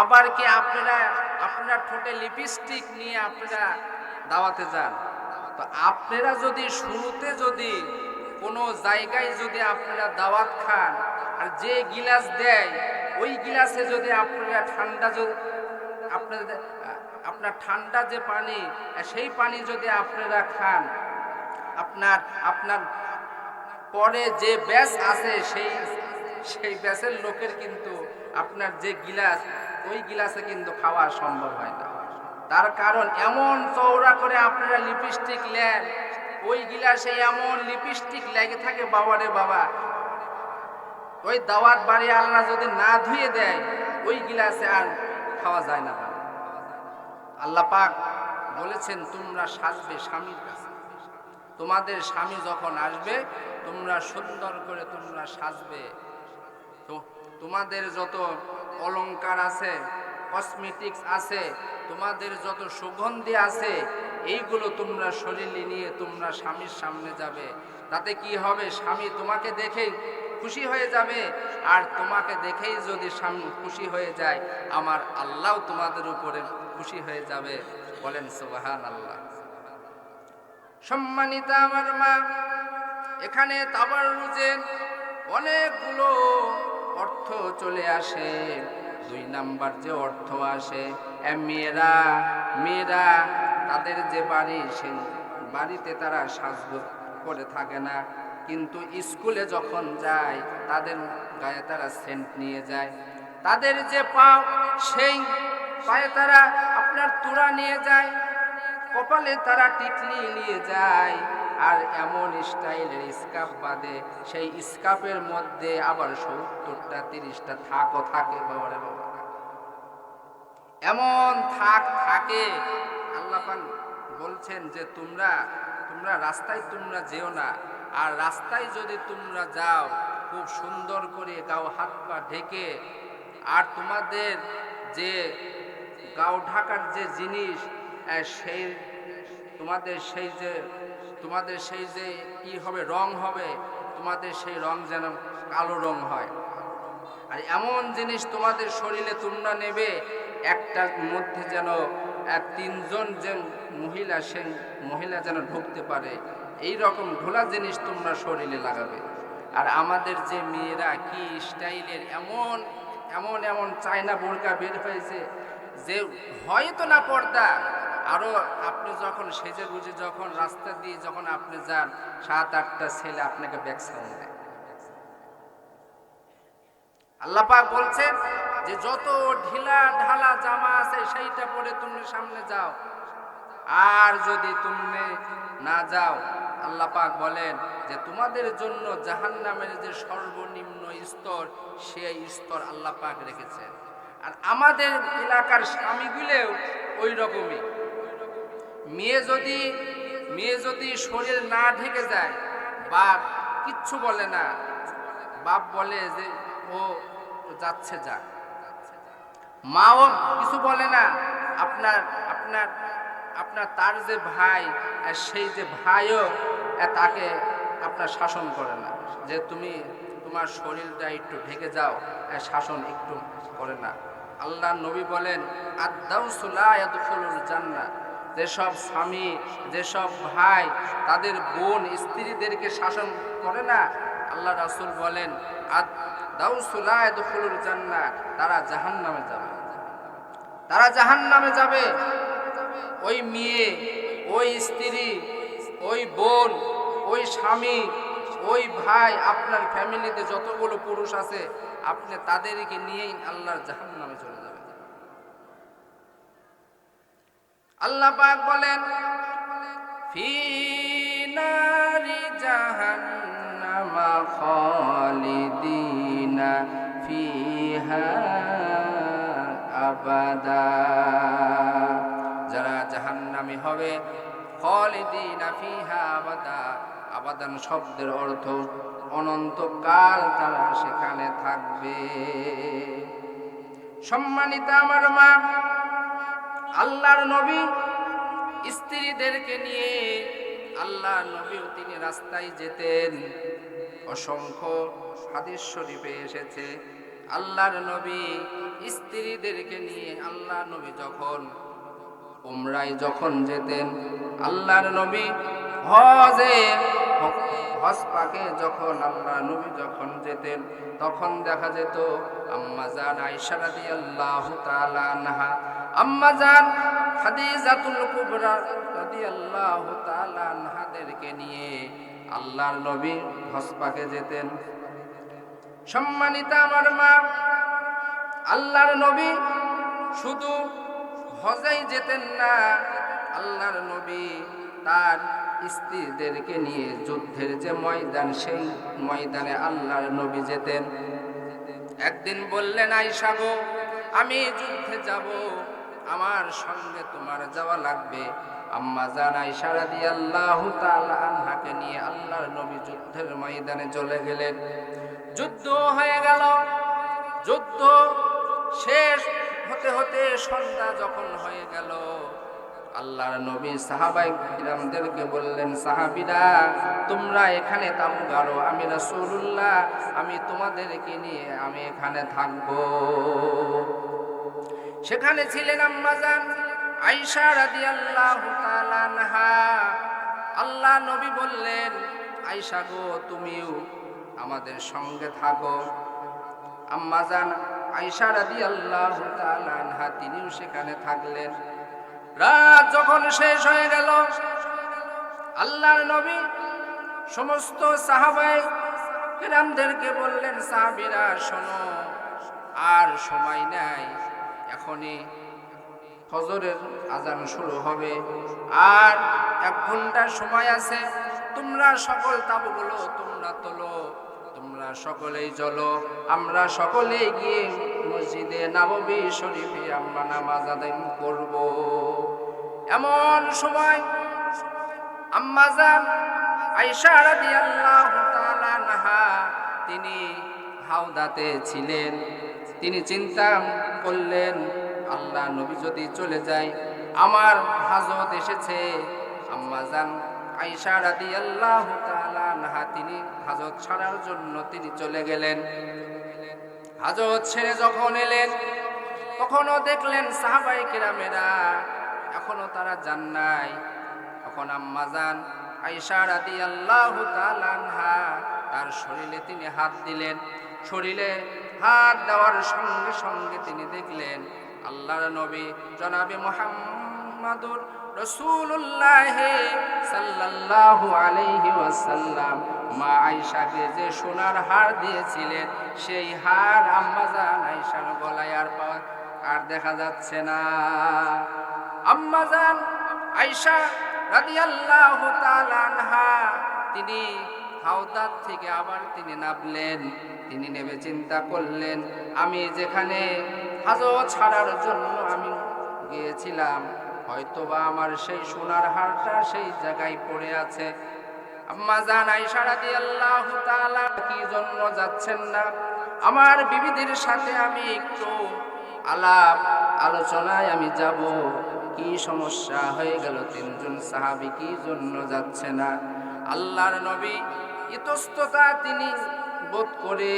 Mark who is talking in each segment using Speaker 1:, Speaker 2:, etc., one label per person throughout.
Speaker 1: আবার কি আপনারা, আপনার ঠোঁটে লিপস্টিক নিয়ে আপনারা দাওয়াতে যান? তো আপনারা যদি শুরুতে যদি কোনো জায়গায় যদি আপনারা দাওয়াত খান, আর যে গিলাস দেয়, ওই গিলাসে যদি আপনারা ঠান্ডা আপনাদের, আপনার ঠান্ডা যে পানি সেই পানি যদি আপনারা খান, আপনার আপনার পরে যে ব্যাস আছে, সেই সেই ব্যাসের লোকের কিন্তু আপনার যে গিলাস ওই গিলাসে কিন্তু খাওয়া সম্ভব হয় না। তার কারণ এমন চৌড়া করে আপনারা লিপস্টিক নেন, ওই গিলাসে এমন লিপস্টিক লেগে থাকে বাবারে বাবা। ওই দাওয়াত বাড়ি আল্লাহ যদি না ধুয়ে দেয়, ওই গিলাসে আর খাওয়া যায় না। আল্লাহ পাক বলেছেন, তোমরা সাজবে স্বামীর কাছে। তোমাদের স্বামী যখন আসবে, তোমরা সুন্দর করে তোমরা সাজবে। তোমাদের যত অলংকার আছে কসমেটিক্স আছে, তোমাদের যত সুগন্ধি আছে, এইগুলো তোমরা শরীরে নিয়ে তোমরা স্বামীর সামনে যাবে। তাতে কি হবে? স্বামী তোমাকে দেখেই খুশি হয়ে যাবে। আর তোমাকে দেখেই যদি স্বামী খুশি হয়ে যায়, আমার আল্লাহ তোমাদের উপরে খুশি হয়ে যাবে। বলেন সুবাহান আল্লাহ সম্মানিতা আমার মা, এখানে তাবার রুজে অনেকগুলো অর্থ চলে আসে। দুই নাম্বার যে অর্থ আসে মেয়েরা মেয়েরা, তাদের যে বাড়ি সেই বাড়িতে তারা সাজগোজ করে থাকে না। কিন্তু স্কুলে যখন যায়, তাদের গায়ে তারা সেন্ট নিয়ে যায়। তাদের যে পা, সেই পায়ে তারা আপনার তুরা নিয়ে যায়। কপালে তারা টিকলি নিয়ে যায়। আর এমন স্টাইলের স্কার্ফ বাঁধে সেই স্কার্ফের মধ্যে আবার সত্তরটা, তিরিশটা থাকও থাকে বাবারে বাবা। এমন থাক থাকে, আল্লাহ বলছেন যে তোমরা তোমরা রাস্তায় তোমরা যেও না, আর রাস্তায় যদি তোমরা যাও, খুব সুন্দর করে গাও হাত পা ঢেকে, আর তোমাদের যে গাও ঢাকার যে জিনিস সেই, তোমাদের সেই যে তোমাদের সেই যে ই হবে, রং হবে, তোমাদের সেই রং যেন কালো রং হয়। আর এমন জিনিস তোমাদের শরীরে তোমরা নেবে, একটার মধ্যে যেন তিনজন যে মহিলা সে মহিলা যেন ঢুকতে পারে। এই রকম ঢোলা জিনিস তোমরা শরীরে লাগাবে। আর আমাদের যে মেয়েরা কি স্টাইলের, এমন এমন এমন চায়না বোরকা বের হয়েছে, যে হয়তো না পর্দা আরও আপনি যখন সেজে গুজে যখন রাস্তা দিয়ে যখন আপনি যান, সাত, আটটা ছেলে আপনাকে ব্যাগ সাউন্ড দেয়। আল্লাহ পাক বলছেন যে যত ঢিলা ঢালা জামা আছে, সেইটা পরে তুমি সামনে যাও। আর যদি তুমি না যাও, আল্লাহ পাক বলেন যে তোমাদের জন্য জাহান্নামের যে সর্বনিম্ন স্তর, সেই স্তর আল্লাহ পাক রেখেছেন। আর আমাদের এলাকার স্বামীগুলোও ওই রকমই মেয়ে যদি মেয়ে যদি শরীর না ঢেকে যায়, বাপ কিচ্ছু বলে না। বাপ বলে যে, ও যাচ্ছে যাক মাও কিছু বলে না। আপনার আপনার আপনার তার যে ভাই সেই যে ভাইও তাকে আপনার শাসন করে না। যে তুমি, তোমার শরীরটা একটু ঢেকে যাও শাসন একটু করে না। আল্লাহ নবী বলেন আদাউসুল্লাহুল জান্নাত যেসব স্বামী, যেসব ভাই তাদের বোন স্ত্রীদেরকে শাসন করে না, আল্লাহ রাসূল বলেন আদাউসুল্লাহুল জান্নাত তারা জাহান্নামে যাবে। তারা জাহান্নামে যাবে। ওই মেয়ে, ওই স্ত্রী, ওই বোন, ওই স্বামী, ওই ভাই, আপনার ফ্যামিলিতে যতগুলো পুরুষ আছে, আপনি তাদেরকে নিয়েই আল্লাহর জাহান্নামে চলে আল্লাহ পাক বলেন, ফি নারি জাহান্নামা খালিদিনা ফিহা আবাদা। যারা জাহান্নামী হবে, খালিদিনা ফিহা আবাদা। আবাদান শব্দের অর্থ অনন্তকাল তারা সেখানে থাকবে। সম্মানিত আমার মা আল্লাহর নবী স্ত্রীদেরকে নিয়ে আল্লাহ নবীও তিনি রাস্তায় যেতেন। অসংখ্য হাদিস শরীফে এসেছে, আল্লাহর নবী স্ত্রীদেরকে নিয়ে আল্লাহ নবী যখন উমরাই যখন যেতেন, আল্লাহর নবী হজে, হজ পাকে যখন আল্লাহ নবী যখন যেতেন, তখন দেখা যেত আম্মা জান আয়েশা রাদিয়াল্লাহু তাআলা আনহা আম্মা জান খাদিজাতুল কুবরা রাদিয়াল্লাহু তাআলা আনহাদেরকে নিয়ে আল্লাহর নবী হজ যেতেন। সম্মানিতা আমার মা, আল্লাহর নবী শুধু হজাই যেতেন না, আল্লাহর নবী তার স্ত্রীদেরকে নিয়ে যুদ্ধের যে ময়দান, সেই ময়দানে আল্লাহর নবী যেতেন। একদিন বললেন আইসা গো, আমি যুদ্ধে যাব। আমার সঙ্গে তোমার যাওয়া লাগবে। আম্মা জান আইসা রাদিয়াল্লাহু তাআলা আনহাকে নিয়ে আল্লাহর নবী যুদ্ধের ময়দানে চলে গেলেন। যুদ্ধ হয়ে গেল। যুদ্ধ শেষ হতে হতে সন্ধ্যা যখন হয়ে গেল, আল্লাহর নবী সাহাবাই কিরামদেরকে বললেন, সাহাবিরা, তোমরা এখানে তাবু গাড়ো আমি রাসূলুল্লাহ, আমি তোমাদেরকে নিয়ে আমি এখানে থাকব। সেখানে ছিলেন আম্মাজান রাদিয়াল্লাহু তাআলা আনহা। আল্লাহ নবী বললেন, আয়েশা গো, তুমিও আমাদের সঙ্গে থাকো। আম্মাজান আয়েশা রাদিয়াল্লাহু তাআলা আনহা, তিনিও সেখানে থাকলেন। রাত যখন শেষ হয়ে গেল, আল্লাহর নবী সমস্ত সাহাবাই কিরামদেরকে বললেন, সাহাবিরা, শোনো, আর সময় নাই। এখনই ফজরের আজান শুরু হবে। আর এক ঘণ্টা সময় আছে, তোমরা সকল তাবুগুলো তোমরা তোলো, তোমরা সকলেই চলো আমরা সকলেই গিয়ে মসজিদে নববী শরীফে আমরা নামাজ আদায় করব। এমন সময় আম্মাজান আয়েশা রাদিয়াল্লাহু তাআলা আনহা, তিনি হাওদাতে ছিলেন। তিনি চিন্তা করলেন, আল্লাহ নবী যদি চলে যায়, আমার হাজত এসেছে। আম্মাজান আয়েশা রাদিয়াল্লাহু তাআলা আনহা, তিনি হাজত ছাড়ার জন্য তিনি চলে গেলেন। হাজত ছেড়ে যখন এলেন, তখনও দেখলেন সাহাবাই কেরামেরা এখনও তারা যান নাই। তখন আম্মাজান আয়েশা রাদিয়াল্লাহু তাআলা আনহা, তার শরীরে তিনি হাত দিলেন। শরীরে হাত দেওয়ার সঙ্গে সঙ্গে তিনি দেখলেন আল্লাহর নবী জনাবে মুহাম্মাদুর রসুল্লাহ সাল্লাল্লাহু আলাইহি ওয়াসাল্লাম। মা আয়েশাকে যে সোনার হার দিয়েছিলেন, সেই হার আম্মাজান আয়েশার গলায় আর পাওয়া আর দেখা যাচ্ছে না। আম্মাজান আয়েশা রাদিয়াল্লাহু তাআলা আনহা, তিনি হাওদাত থেকে আবার তিনি নামলেন। তিনি নেমে চিন্তা করলেন, আমি যেখানে হাজত ছাড়ার জন্য আমি গিয়েছিলাম, হয়তোবা আমার সেই সোনার হারটা সেই জায়গায় পড়ে আছে। আম্মা জান আয়েশা রাদিয়াল্লাহু তাআলা, কি জন্য যাচ্ছেন না? আমার বিবিদের সাথে আমি একটু আলাপ আলোচনায় আমি যাব। কি সমস্যা হয়ে গেল তিনজন সাহাবী? কি জন্য যাচ্ছে না? আল্লাহর নবী ইতস্ততা তিনি বোধ করে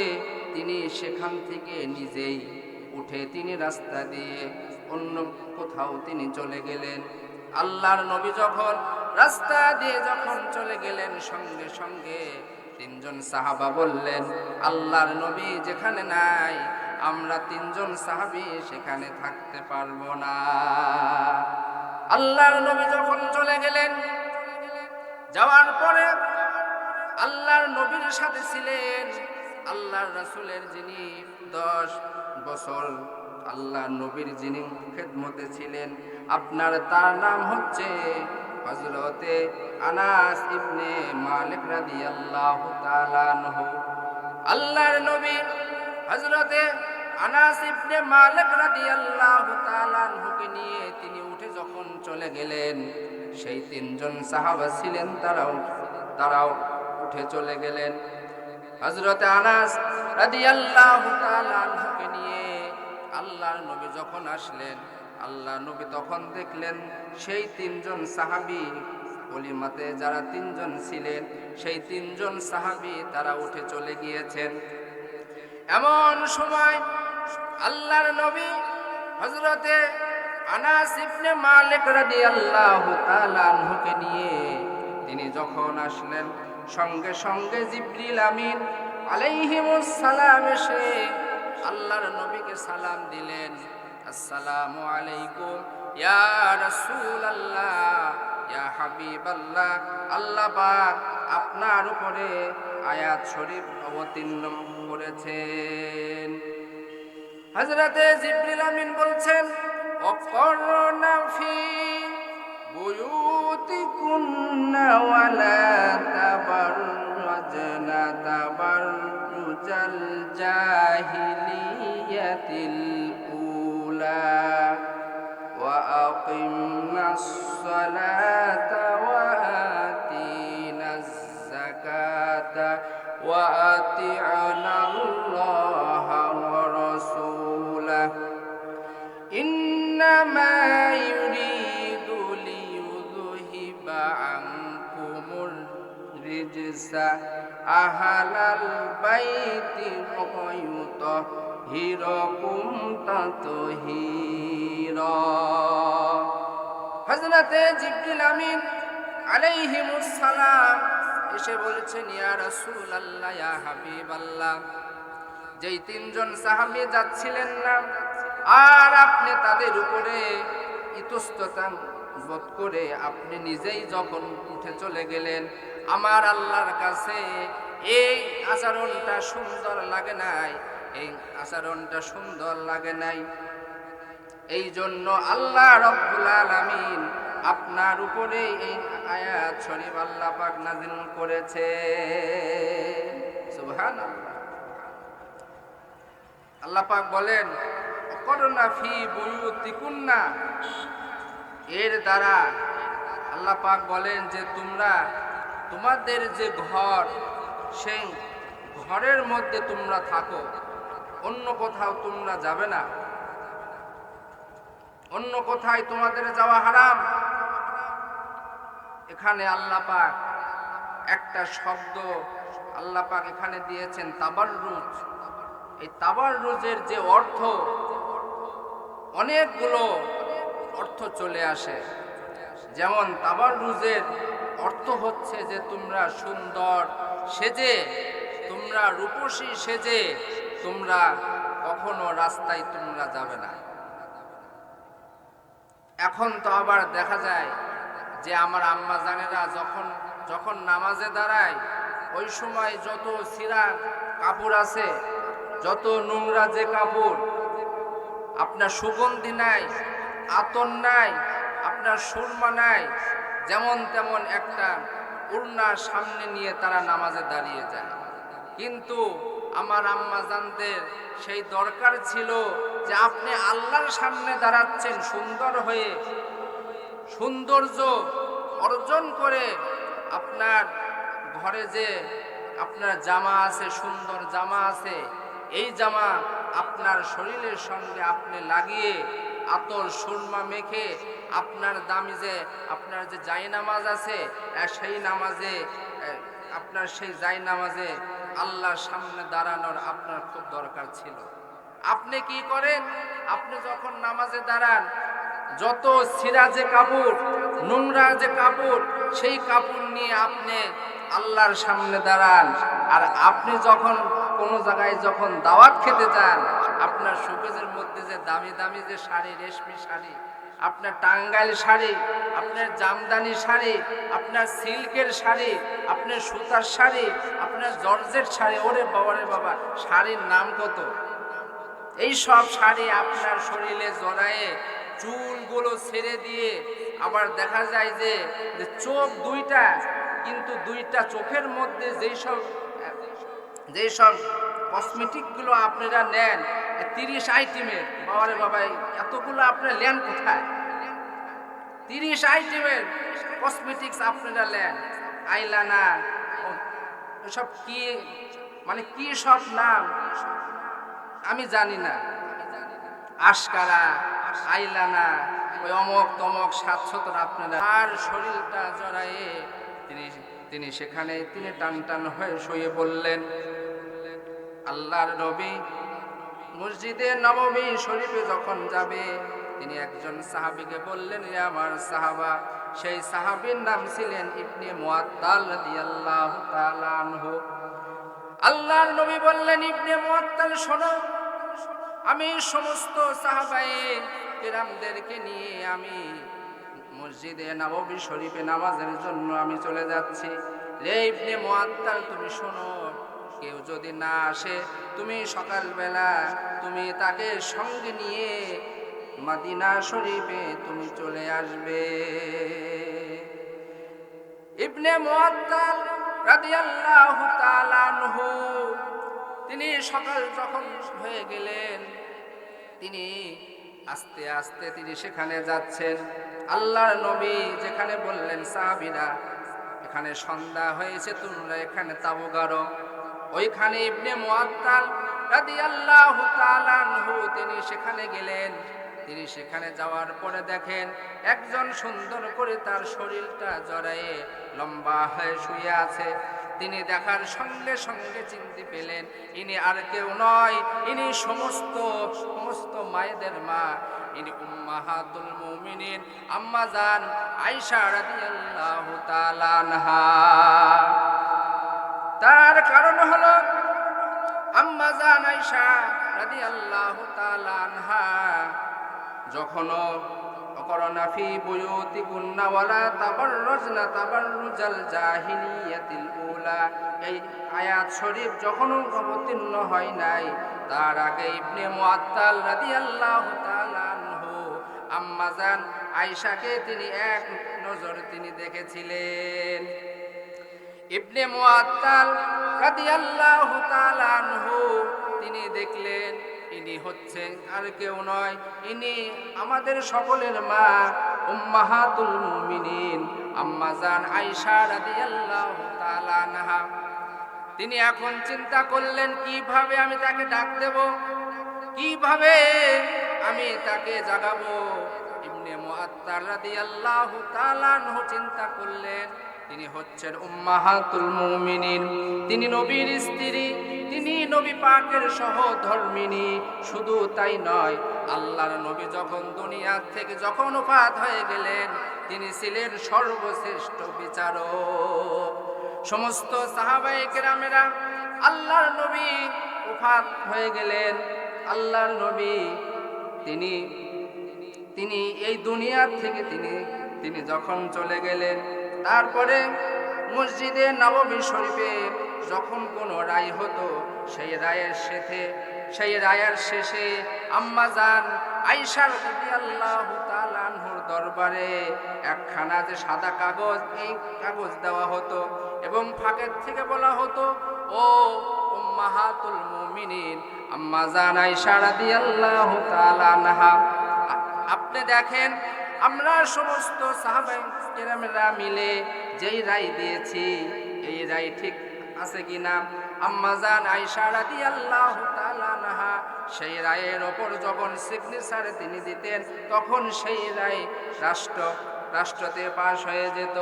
Speaker 1: তিনি সেখান থেকে নিজেই উঠে তিনি রাস্তা দিয়ে অন্য কোথাও তিনি চলে গেলেন। আল্লাহর নবী যখন রাস্তা দিয়ে যখন চলে গেলেন, সঙ্গে সঙ্গে তিনজন সাহাবা বললেন, আল্লাহর নবী যেখানে নাই, আমরা তিনজন সাহাবি সেখানে থাকতে পারব না। আল্লাহর নবী যখন চলে গেলেন, যাওয়ার পরে আল্লাহর নবীর সাথে ছিলেন। আল্লাহর রাসূলের যিনি দশ বছর আল্লাহ নবীর যিনি খেদমতে ছিলেন, আপনার তার নাম হচ্ছে হজরতে আনাস ইবনে মালিক তাআলা আনহু। আল্লাহর নবী হজরতে আনাস ইবনে মালিক রাদিয়াল্লাহু তাআলা আনহুকে নিয়ে তিনি উঠে যখন চলে গেলেন, সেই তিনজন সাহাবা ছিলেন, তারাও তারাও উঠে চলে গেলেন। হজরতে আনাস নিয়ে আল্লাহর নবী যখন আসলেন আল্লাহ নবী তখন দেখলেন সেই তিনজন সাহাবী অলিমাতে যারা তিনজন ছিলেন, সেই তিনজন সাহাবী তারা উঠে চলে গিয়েছেন। এমন সময় আল্লাহর নবী হজরতে আনাস ইবনে মালিক রাদিয়াল্লাহু তাআলা আনহুকে নিয়ে তিনি যখন আসলেন সঙ্গে সঙ্গে জিবরিল আমিন আলাইহিমুস সালাম এসে আল্লাহর নবীকে সালাম দিলেন। আসসালামু আলাইকুম, ইয়া রাসূলুল্লাহ, ইয়া হাবিবাল্লাহ। আল্লাহ পাক আপনার উপরে আয়াত শরীফ অবতীর্ণ করেছেন। হজরতে জিবরিল আমিন বলছেন অকরনা ফি بيوتكن ولا تبرجن تبرج الجاهلية الأولى وأقمنا الصلاة আহালাল বাইতি অয়ুত হিরকুম তাতহির হযরতে জিবরিল আমিন আলাইহিমুস সালাম এসে বলেছেন, ইয়া রাসূলুল্লাহ, ইয়া হাবিবাল্লাহ, যেই তিনজন সাহাবী যাচ্ছিলেন না, আর আপনি তাদের উপরে ইতস্ততা বোধ করে আপনি নিজেই যখন উঠে চলে গেলেন আমার আল্লাহর কাছে এই আচরণটা সুন্দর লাগে নাই, এই আচরণটা সুন্দর লাগে নাই। এই জন্য আল্লাহ রব্বুল আলামিন আপনার উপরে এই আয়াত শরীফ আল্লাহ পাক নাজিল করেছে সুবহানাল্লাহ। আল্লাহ পাক বলেন করোনা ফি বুয়ুতিকুন্না। এর দ্বারা আল্লাহ পাক বলেন যে তোমরা তোমাদের যে ঘর, সেই ঘরের মধ্যে তোমরা থাকো, অন্য কোথাও তোমরা যাবে না। অন্য কোথায় তোমাদের যাওয়া হারাম। এখানে আল্লাহ পাক একটা শব্দ আল্লাহ পাক এখানে দিয়েছেন তাবাররুজ। এই তাবাররুজের যে অর্থ, অনেকগুলো অর্থ চলে আসে। যেমন তাবাররুজের অর্থ হচ্ছে যে তোমরা সুন্দর, সেজে। তোমরা রূপসী, সেজে। তোমরা কখনো রাস্তায় তোমরা যাবে না। এখন তো আবার দেখা যায় যে আমার আম্মা জানেরা যখন যখন নামাজে দাঁড়ায়, ওই সময় যত সিরা কাপড় আছে, যত নোংরা যে কাপড়, আপনার সুগন্ধি নাই আতর নাই, আপনার সুরমা নাই যেমন তেমন একটা উড়না সামনে নিয়ে তারা নামাজে দাঁড়িয়ে যায়। কিন্তু আমার আম্মা জানদের সেই দরকার ছিল যে আপনি আল্লাহর সামনে দাঁড়াচ্ছেন সুন্দর হয়ে, সৌন্দর্য অর্জন করে আপনার ঘরে যে আপনার জামা আছে, সুন্দর জামা আছে, এই জামা আপনার শরীরের সঙ্গে আপনি লাগিয়ে আতর সুরমা মেখে আপনার দামি যে, আপনার যে জাই নামাজ আছে সেই নামাজে আপনার সেই জাই নামাজে আল্লাহর সামনে দাঁড়ানোর আপনার খুব দরকার ছিল। আপনি কি করেন? আপনি যখন নামাজে দাঁড়ান, যত সিরা যে কাপড়, নোংরা যে কাপড়, সেই কাপড় নিয়ে আপনি আল্লাহর সামনে দাঁড়ান। আর আপনি যখন কোনো জায়গায় যখন দাওয়াত খেতে যান আপনার শোকেজের মধ্যে যে দামি দামি যে শাড়ি, রেশমি শাড়ি, আপনার টাঙ্গাইল শাড়ি, আপনার জামদানি শাড়ি, আপনার সিল্কের শাড়ি, আপনার সুতার শাড়ি, আপনার জর্জের শাড়ি, ওরে বাবারে বাবা, শাড়ির নাম কত? এই সব শাড়ি আপনার শরীরে জড়ায়ে চুলগুলো ছেড়ে দিয়ে আবার দেখা যায় যে চোখ দুইটা, কিন্তু দুইটা চোখের মধ্যে যেই সব যেই সব কসমেটিকগুলো আপনারা নেন। তিরিশ আইটেমের বাবারে বাবা এতগুলো আপনারা নেন কোথায়? তিরিশ আইটেমের কসমেটিক্স আপনারা নেন। আইলানা সব কি মানে কি সব নাম? আমি জানি না। আশকারা আইলানা ওই অমক তমক সাতশতর আপনারা। আর শরীরটা জড়ায়ে তিনি তিনি সেখানে, তিনি টান টান হয়ে শুয়ে বললেন আল্লাহর নবী মসজিদে নবমী শরীফে যখন যাবে, তিনি একজন সাহাবিকে বললেন রে আমার সাহাবা, সেই সাহাবীর নাম ছিলেন ইবনে মুআত্তাল রাদিয়াল্লাহু তাআলা আনহু। আল্লাহর নবী বললেন, ইবনে মুআত্তাল শোনো, আমি সমস্ত সাহাবায়ে কিরামদেরকে নিয়ে আমি মসজিদে নববী শরীফে নামাজের জন্য আমি চলে যাচ্ছি। রে ইবনে মুআত্তাল তুমি শোনো কেউ যদি না আসে, তুমি সকালবেলা তুমি তাকে সঙ্গে নিয়ে মাদিনা শরীফে তুমি চলে আসবে। ইবনে মুআত্তাল রাদিয়াল্লাহু তাআলা আনহু, তিনি সকাল যখন হয়ে গেলেন, তিনি আস্তে আস্তে তিনি সেখানে যাচ্ছেন। আল্লাহর নবী যেখানে বললেন, সাহাবীরা, এখানে সন্ধ্যা হয়েছে, তোমরা এখানে তাবু গাড়ো ওইখানে ইবনে মুআত্তাল রাদিয়াল্লাহু তাআলা আনহু, তিনি সেখানে গেলেন। তিনি সেখানে যাওয়ার পরে দেখেন একজন সুন্দর করে তার শরীরটা জড়ায়ে লম্বা হয়ে শুয়ে আছে। তিনি দেখার সঙ্গে সঙ্গে চিনতে পেলেন, ইনি আর কেউ নয়, ইনি সমস্ত সমস্ত মায়েদের মা। ইনি উম্মাহাতুল মুমিনিন, আম্মা জান আয়েশা রাদিয়াল্লাহু তাআলা আনহা। জান জাহিলিয়াতিল উলা অবতীর্ণ হয় নাই, তার আগে ইবনে মুআত্তাল রাদিয়াল্লাহু তাআলা আনহু, আম্মা জান আয়েশাকে তিনি এক নজর তিনি দেখেছিলেন। ইবনে মুআত্তাল রাদিয়াল্লাহু তাআলা আনহু, তিনি দেখলেন, ইনি হচ্ছেন আর কেউ নয়, ইনি আমাদের সকলের মা, উম্মাহাতুল মুমিনিন, আম্মা জান আয়েশা রাদিয়াল্লাহু তাআলা আনহা। তিনি এখন চিন্তা করলেন, কীভাবে আমি তাকে ডাক দেব? কীভাবে আমি তাকে জাগাবো? ইবনে মুআত্তার রাদিয়াল্লাহু তাআলা আনহু চিন্তা করলেন তিনি হচ্ছেন উম্মাহাতুল মুমিনিন। তিনি নবীর স্ত্রী, তিনি নবী পাকের সহধর্মিনী। শুধু তাই নয়, আল্লাহর নবী যখন দুনিয়া থেকে যখন উপাত হয়ে গেলেন, তিনি ছিলেন সর্বশ্রেষ্ঠ বিচারক। সমস্ত সাহাবাই গ্রামেরা আল্লাহর নবী উফাত হয়ে গেলেন। আল্লাহর নবী তিনি তিনি এই দুনিয়ার থেকে তিনি তিনি যখন চলে গেলেন তারপরে মসজিদে নবমী শরীফে যখন কোনো রায় হতো, সেই রায়ের শেষে, সেই রায়ের শেষে আম্মা যান আইসার আনহুর দরবারে একখানা যে সাদা কাগজ, এই কাগজ দেওয়া হতো এবং ফাঁকের থেকে বলা হতো, ও উম্মাহাতুল মুমিনিন, আম্মা জান আয়েশা রাদিয়াল্লাহু তাআলা আপনি দেখেন, আমরা সমস্ত সাহাবাই কেরামেরা মিলে যেই রায় দিয়েছি, এই রায় ঠিক আছে কিনা? আম্মা জান আয়সা রাদি আল্লাহ তালানহা সেই রায়ের ওপর যখন সিগনেচার তিনি দিতেন, তখন সেই রায় রাষ্ট্র, রাষ্ট্রতে পাশ হয়ে যেত।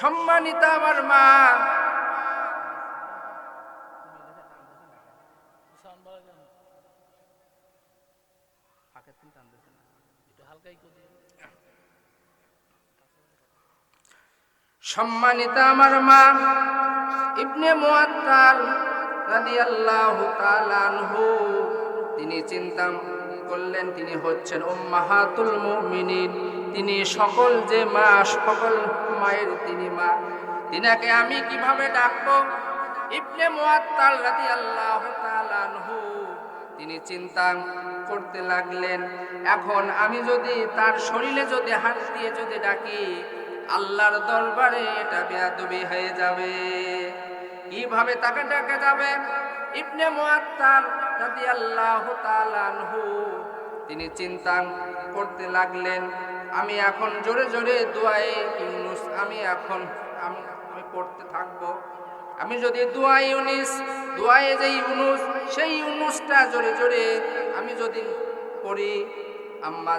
Speaker 1: সম্মানিত আমার মা সম্মানিত আমার মা, ইবনে মুআত্তাল রাদিয়াল্লাহু তাআলা আনহু। তিনি চিন্তা করলেন, তিনি হচ্ছেন উম্মাহাতুল মুমিনিন। তিনি সকল যে মা, সকল মায়ের তিনি মা। তিনাকে আমি কীভাবে ডাকবো? ইবনে মুআত্তাল রাদিয়াল্লাহু তাআলা আনহু। তিনি চিন্তা করতে লাগলেন, এখন আমি যদি তার শরীরে যদি হাত দিয়ে যদি ডাকি আল্লাহর দরবারে এটা বেয়াদবি হয়ে যাবে। কীভাবে তাকে ডাকা যাবে? ইবনে মুআত্তাল রাদিয়াল্লাহু তাআলা আনহু, তিনি চিন্তা করতে লাগলেন, আমি এখন জোরে জোরে দোয়ায়ে ইউনুস, আমি এখন, আমি আমি পড়তে থাকব। আমি যদি দোয়া ইউনিস দোয়ায়ে যে ইউনুস, সেই ইউনুসটা জোরে জোরে আমি যদি পড়ি, আম্মা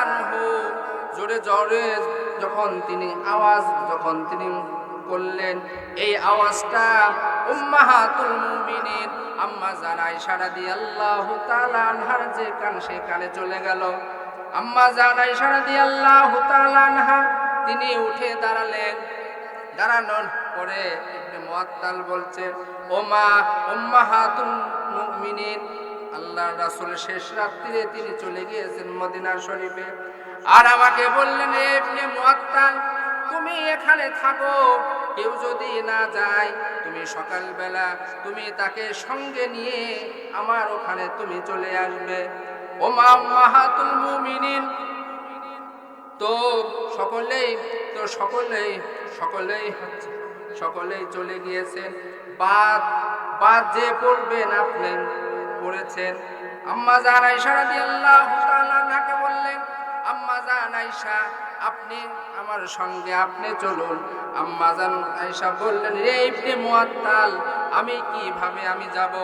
Speaker 1: আনহু, জোরে জোরে যখন তিনি আওয়াজ, যখন তিনি করলেন, এই আওয়াজটা উম্মাহাতুল মুমিনিন, আম্মা জান আয়েশা রাদিয়াল্লাহু তাআলা আনহার যে কান, সে কানে চলে গেল। আম্মা জান আয়েশা রাদিয়াল্লাহু তাআলা আনহা, তিনি উঠে দাঁড়ালেন। দাঁড়ানোর পরে ইবনে মুআত্তাল বলছে ও মা উম্মাহাতুল মুমিনিন আল্লাহর রাসূল শেষ রাত্রিরে তিনি চলে গিয়েছেন মদিনা শরীফে। আর আমাকে বললেন, "এ ইবনে মুআত্তাল তুমি এখানে থাকো। কেউ যদি না যায়, তুমি সকালবেলা তুমি তাকে সঙ্গে নিয়ে আমার ওখানে তুমি চলে আসবে। ও মা মাহাতুল মুমিনিন। তো সকলেই তো সকলেই সকলেই সকলেই চলে গিয়েছেন। বাদ বাদ যে পড়বেন আপনি। পড়েছেন আম্মা জান আয়েশা রাদিয়াল্লাহু তাআলা আনহাকে বললেন, আম্মা জান আপনি আমার সঙ্গে, আপনি চলুন। আম্মা জান বললেন, রে ইবনে মুআত্তাল আমি কীভাবে আমি যাব?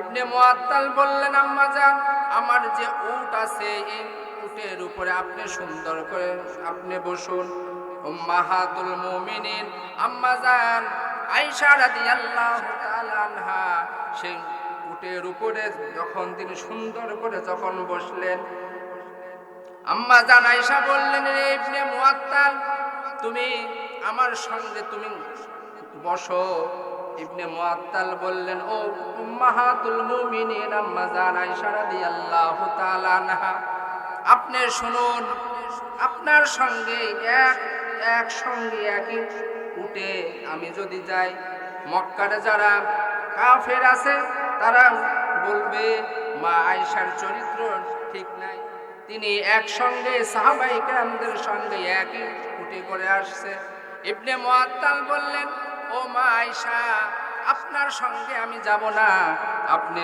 Speaker 1: ইবনে মুআত্তাল বললেন, আম্মা জান, আমার যে উট আছে, এই উটের উপরে আপনি সুন্দর করে আপনি বসুন। উম্মাহাতুল মুমিনিন। আম্মা জান আয়েশা রাদিয়াল্লাহু তাআলা আনহা, সেই উটের উপরে যখন তিনি সুন্দর করে যখন বসলেন, আম্মা জান আয়েশা বললেন রে ইবনে মুআত্তাল তুমি আমার সঙ্গে তুমি বসো। ইবনে মুআত্তাল বললেন, ও উম্মাহাতুল মুমিনিন আম্মা জান আয়েশা রাদিয়াল্লাহু তাআলা আনহা, আপনি শুনুন, আপনার সঙ্গে এক এক সঙ্গে একই উঠে আমি যদি যাই, মক্কারে যারা কাফের আছে তারা বলবে, মা আয়েশার চরিত্র ঠিক নাই। তিনি একসঙ্গে সাহাবাই কেরামদের সঙ্গে একই উঠে করে আসছে। ইবনে মুআত্তাল বললেন, ও মা আয়েশা, আপনার সঙ্গে আমি যাব না। আপনি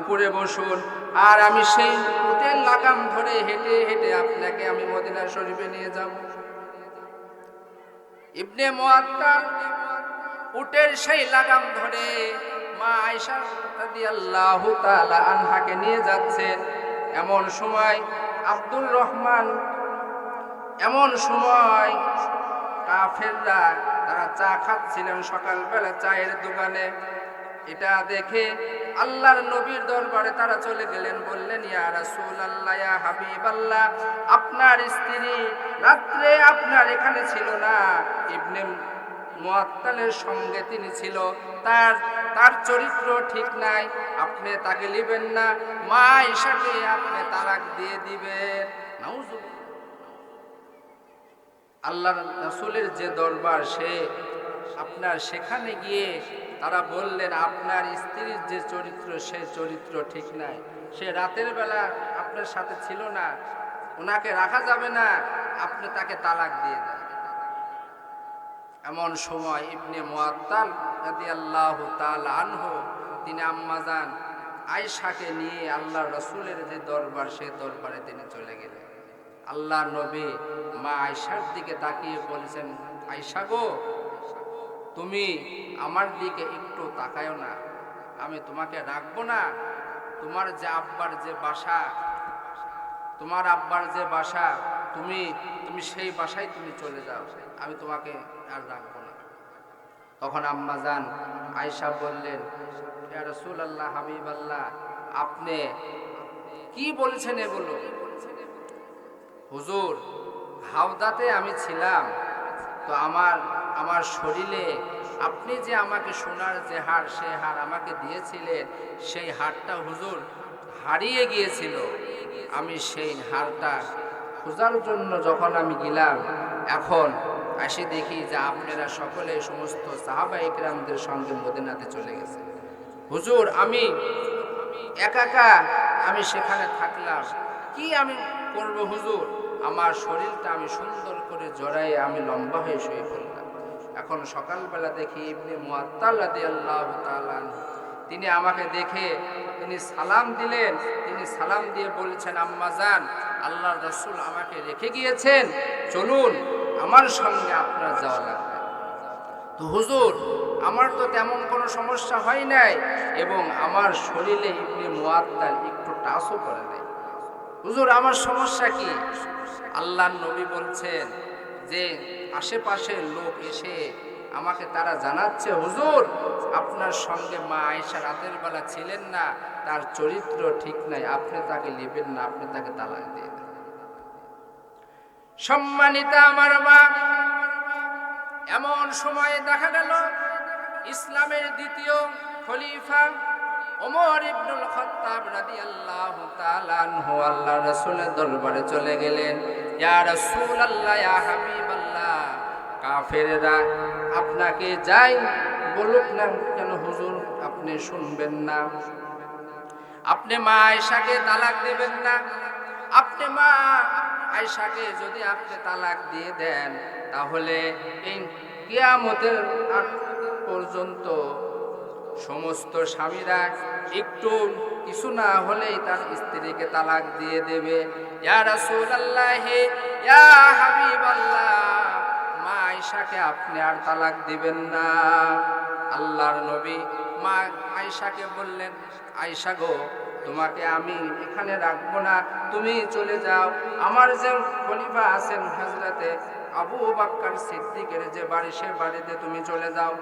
Speaker 1: উপরে বসুন, আর আমি সেই উটের লাগাম ধরে হেঁটে হেঁটে আপনাকে আমি মদিনা শরীফে নিয়ে যাব। ইবনে মুআত্তাল উটের সেই লাগাম ধরে মা আয়েশা রাদিয়াল্লাহু তাআলা আনহাকে নিয়ে যাচ্ছেন এমন সময় আব্দুর রহমান, এমন সময় কাফেররা তারা চা খাচ্ছিলেন সকালবেলা চায়ের দোকানে। এটা দেখে আল্লাহর নবীর দরবারে তারা চলে গেলেন, বললেন হাবিব আল্লাহ আপনার স্ত্রী রাত্রে আপনার এখানে ছিল না? ইবনে মুআত্তালের সঙ্গে তিনি ছিল। তার তার চরিত্র ঠিক নাই, আপনি তাকে নেবেন না। মা হিসাবে আপনি তালাক দিয়ে দিবেন। আল্লাহ রাসূলের যে দরবার, সে আপনার সেখানে গিয়ে তারা বললেন, আপনার স্ত্রীর যে চরিত্র, সে চরিত্র ঠিক নাই। সে রাতের বেলা আপনার সাথে ছিল না। ওনাকে রাখা যাবে না। আপনি তাকে তালাক দিয়ে দেন। এমন সময় ইবনে তাআলা আনহু, তিনি আম্মাজান আয়েশাকে নিয়ে আল্লাহ রসুলের যে দরবার, সে দরবারে তিনি চলে গেলেন। আল্লাহ নবী মা আয়েশার দিকে তাকিয়ে বলেছেন, আয়েশা গো, তুমি আমার দিকে একটু তাকায়ও না। আমি তোমাকে রাখব না। তোমার যে আব্বার যে বাসা, তোমার আব্বার যে বাসা তুমি তুমি সেই বাসায় তুমি চলে যাও, আমি তোমাকে আর রাখব না। তখন আম্মা যান আয়সা বললেন রসুল আল্লাহ হাবিব আল্লাহ আপনি কি বলছেন এগুলো? হুজুর, হাওদাতে আমি ছিলাম, তো আমার আমার শরীরে আপনি যে আমাকে সোনার যে হার, সে হার আমাকে দিয়েছিলেন, সেই হারটা হুজুর হারিয়ে গিয়েছিল। আমি সেই হারটা খোঁজার জন্য যখন আমি গেলাম, এখন আসি দেখি যে আপনারা সকলে সমস্ত সাহাবা ইকরামদের সঙ্গে মদিনাতে চলে গেছে। হুজুর, আমি একাকা আমি সেখানে থাকলাম। কি আমি করব হুজুর? আমার শরীরটা আমি সুন্দর করে জড়াই আমি লম্বা হয়ে শুয়ে পড়লাম। এখন সকালবেলা দেখি ইবনে মুআত্তাল রাদিয়াল্লাহু তাআলা তিনি আমাকে দেখে তিনি সালাম দিলেন, তিনি সালাম দিয়ে বলছেন, আম্মা যান আল্লাহর রাসূল আমাকে রেখে গিয়েছেন, চলুন আমার সঙ্গে আপনার যাওয়া লাগবে। তো হুজুর, আমার তো তেমন কোনো সমস্যা হয় নাই এবং আমার শরীরে ইবনে মুআত্তাল একটু টাচও করে দেয় হুজুর, আমার সমস্যা কি? আল্লাহর নবী বলছেন যে আশেপাশের লোক এসে আমাকে তারা জানাচ্ছে, হুজুর, আপনার সঙ্গে মা আয়েশা রাতের বেলা ছিলেন না, তার চরিত্র ঠিক নাই, আপনি তাকে নেবেন না, আপনি তাকে তালাক দিয়ে দেন। সম্মানিতা আমার মা, এমন সময়ে দেখা গেল, ইসলামের দ্বিতীয় খলিফা ওমর ইবনুল খাত্তাব রাদিয়াল্লাহু তাআলা আনহু আল্লাহর রাসূলের দরবারে চলে গেলেন। ইয়া রাসূলুল্লাহ, ইয়া হাবিবাল্লাহ কাফেররা আপনাকে যাই বলুক না কেন হুজুর, আপনি শুনবেন না। আপনি মা আয়েশাকে তালাক দেবেন না। আপনি মা আয়েশাকে যদি আপনি তালাক দিয়ে দেন, তাহলে এই কিয়ামতের পর্যন্ত সমস্ত স্বামীরা একটু কিছু না হলেই তার স্ত্রীকে তালাক দিয়ে দেবে। ইয়া রাসূলুল্লাহ, ইয়া হাবিবাল্লাহ। মা আয়েশাকে আপনি আর তালাক দিবেন না। আল্লাহর নবী মা আয়েশাকে বললেন, আয়েশা গো, তোমাকে আমি এখানে রাখব না, তুমি চলে যাও। আমার যে খলিফা আছেন হাজরাতে আবু বাক্কার সিদ্দিকের যে বাড়ি, সে বাড়িতে তুমি চলে যাও।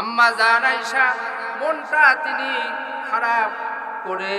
Speaker 1: আম্মা জান আয়সা মনটা তিনি খারাপ করে